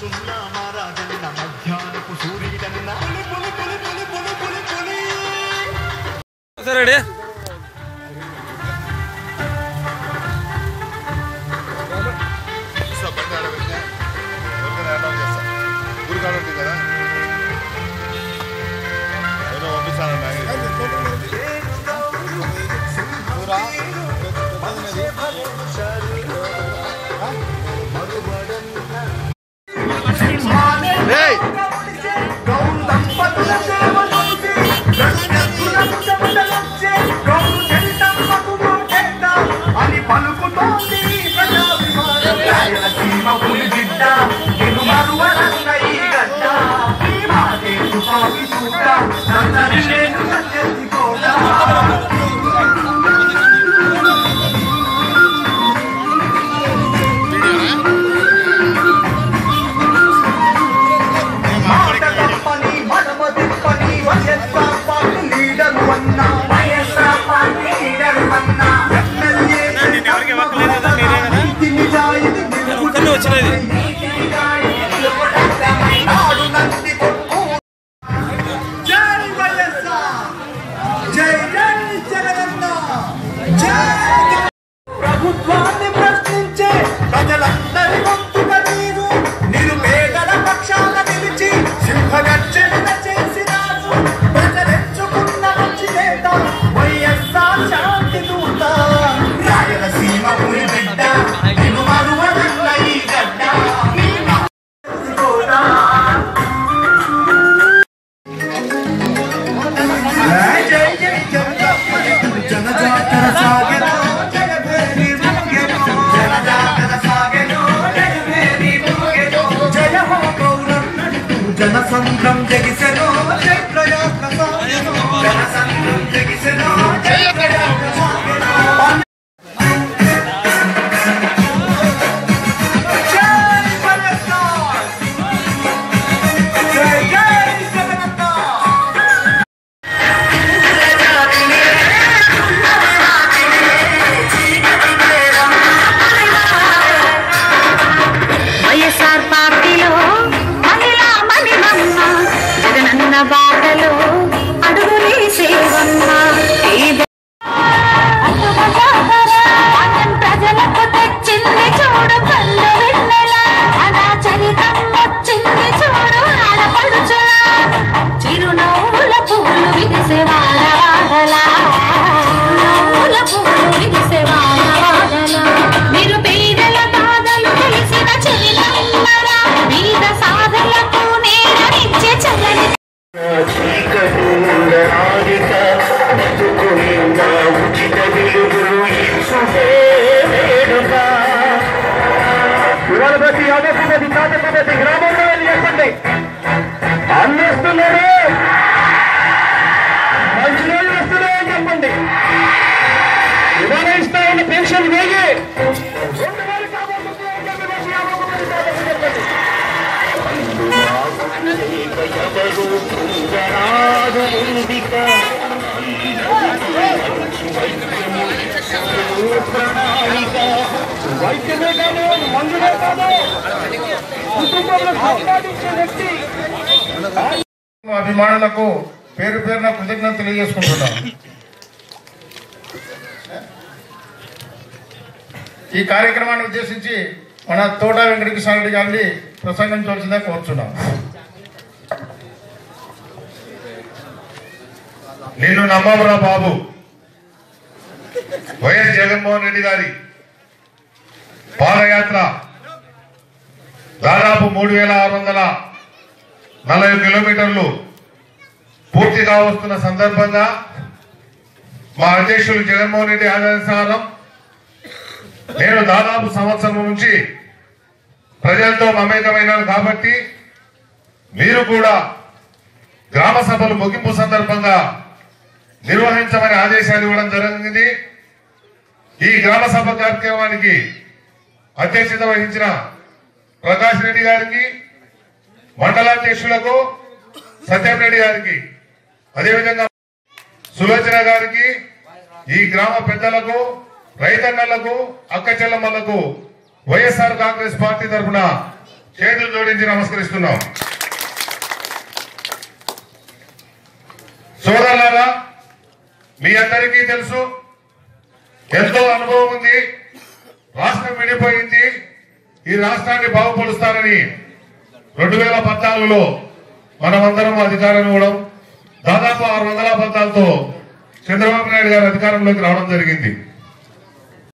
సున్నా మారాజన్న మధ్యాహ్నపు సూర్యుడన్న పులి పులి పులి పులి పులి పులి పులి సరే मैसेज भेजे पेर पेर कृतज्ञता ఈ కార్యక్రమాన్ని ఉద్దేశించి మన తోట వెంకటకృష్ణారెడ్డి గారిని ప్రసంగించవలసిందే కోరుచున్నాం. నిన్ను నమ్మవురా బాబు. వైఎస్ జగన్మోహన్ రెడ్డి గారి పాదయాత్ర దాదాపు మూడు వేల ఆరు వందల నలభై కిలోమీటర్లు పూర్తిగా వస్తున్న సందర్భంగా మా అధ్యక్షులు జగన్మోహన్ రెడ్డి ఆదేశానుసారం నేను దాదాపు సంవత్సరం నుంచి ప్రజలతో మమేకమైనాను కాబట్టి మీరు కూడా గ్రామ సభలు ముగింపు సందర్భంగా నిర్వహించమని ఆదేశాలు ఇవ్వడం జరిగింది. ఈ గ్రామ సభ కార్యక్రమానికి అధ్యక్షత వహించిన ప్రకాష్ రెడ్డి గారికి మండలాధ్యక్షులకు సత్యం రెడ్డి గారికి అదేవిధంగా సులోచన గారికి ఈ గ్రామ పెద్దలకు రైతన్నలకు అక్కచెల్లమ్మలకు వైఎస్ఆర్ కాంగ్రెస్ పార్టీ తరఫున చేతులు జోడించి నమస్కరిస్తున్నాం. సోదరులారా మీ అందరికీ తెలుసు ఎంతో అనుభవం ఉంది రాష్ట్రం విడిపోయింది ఈ రాష్ట్రాన్ని బాగుపరుస్తారని రెండు వేల పద్నాలుగులో మనమందరం అధికారం ఇవ్వడం దాదాపు ఆరు వందల పద్నాలుగుతో చంద్రబాబు నాయుడు గారు అధికారంలోకి రావడం జరిగింది.